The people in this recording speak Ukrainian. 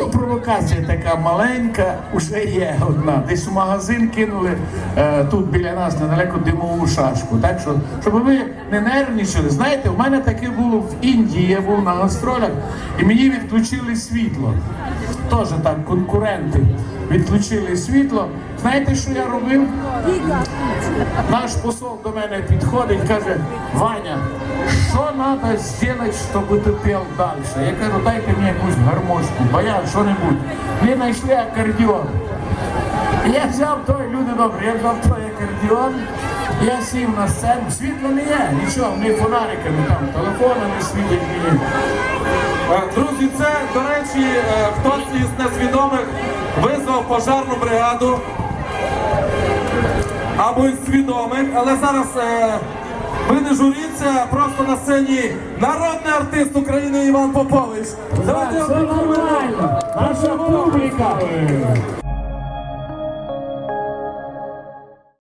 То провокація така маленька, уже є одна. Десь в магазин кинули е, тут біля нас недалеко димову шашку. Так що, щоб ви не нервничали, знаєте, в мене таке було в Індії, я був на гастролях, і мені відключили світло. Теж так, конкуренти відключили світло. Знаєте, що я робив? Наш посол до мене підходить, каже, Ваня, треба зробити, щоб ти пів далі? Я кажу, дайте мені якусь гармошку, баян, що-небудь. Ми знайшли акордіон. Я взяв той, люди добрі, я взяв той акордіон, я сів на сцену, світло не є, нічого, не фонариками там, телефонами світять мені. Е, Друзі, це, до речі, е, хтось із несвідомих визвав пожарну бригаду. Або із свідомих, але зараз е, ви не журіться, просто на сцені народний артист України Іван Попович. Давайте Все нормально, наша публіка.